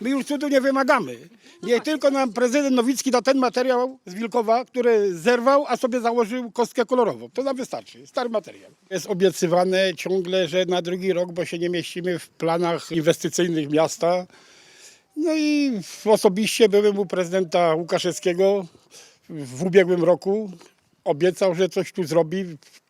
My już cudu nie wymagamy. Niech tylko nam prezydent Nowicki da ten materiał z Wilkowa, który zerwał, a sobie założył kostkę kolorową. To nam wystarczy. Stary materiał. Jest obiecywane ciągle, że na drugi rok, bo się nie mieścimy w planach inwestycyjnych miasta. No i osobiście byłem u prezydenta Łukaszewskiego w ubiegłym roku. Obiecał, że coś tu zrobi.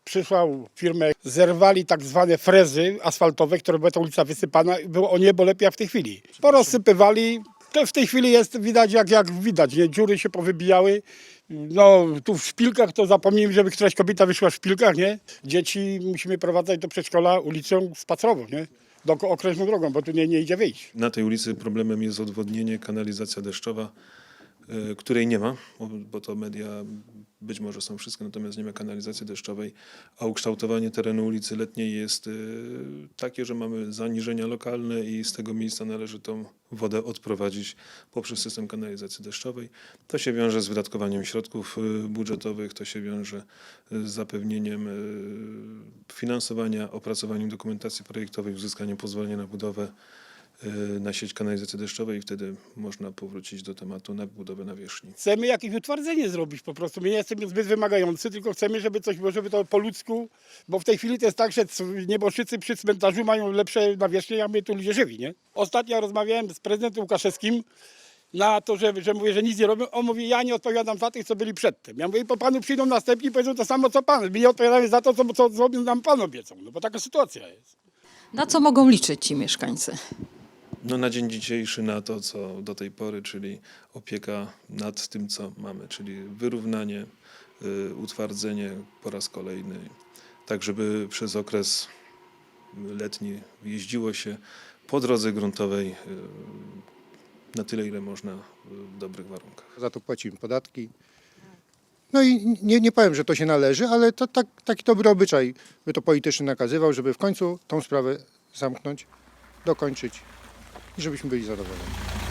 Przysłał firmę, zerwali tak zwane frezy asfaltowe, które była ta ulica wysypana. Było o niebo lepiej jak w tej chwili. Porozsypywali. To w tej chwili jest widać jak, jak widać, nie? dziury się powybijały. No tu w szpilkach to zapomnijmy, żeby któraś kobieta wyszła w szpilkach, nie? Dzieci musimy prowadzać do przedszkola ulicą spacerową, nie? Do okrężną drogą, bo tu nie, nie idzie wyjść. Na tej ulicy problemem jest odwodnienie, kanalizacja deszczowa, której nie ma, bo- to media być może są wszystkie, natomiast nie ma kanalizacji deszczowej, a ukształtowanie terenu ulicy Letniej jest y, takie, że mamy zaniżenia lokalne i z tego miejsca należy tą wodę odprowadzić poprzez system kanalizacji deszczowej. To się wiąże z wydatkowaniem środków y, budżetowych, to się wiąże y, z zapewnieniem y, finansowania, opracowaniem dokumentacji projektowej, uzyskaniem pozwolenia na budowę y, na sieć kanalizacji deszczowej i wtedy można powrócić do tematu na budowę nawierzchni. Chcemy jakieś utwardzenie zrobić po prostu. My nie jesteśmy zbyt wymagający, tylko chcemy, żeby coś było, żeby to po ludzku, bo w tej chwili to jest tak, że nieboszczycy przy cmentarzu mają lepsze nawierzchnie, jak my tu ludzie żywi, nie? Ostatnio rozmawiałem z prezydentem Łukaszewskim na to, że, że mówię, że nic nie robią. On mówi, ja nie odpowiadam za tych, co byli przedtem. Ja mówię, po panu przyjdą następni i powiedzą to samo, co pan. My nie odpowiadamy za to, co, co zrobił nam pan obiecał, no bo taka sytuacja jest. Na co mogą liczyć ci mieszkańcy? No na dzień dzisiejszy na to, co do tej pory, czyli opieka nad tym, co mamy, czyli wyrównanie, y, utwardzenie po raz kolejny, tak żeby przez okres letni jeździło się po drodze gruntowej y, na tyle, ile można y, w dobrych warunkach. za to płacimy podatki. No i nie, nie powiem, że to się należy, ale to tak, taki dobry obyczaj by to polityczny nakazywał, żeby w końcu tą sprawę zamknąć, dokończyć i żebyśmy byli zadowoleni.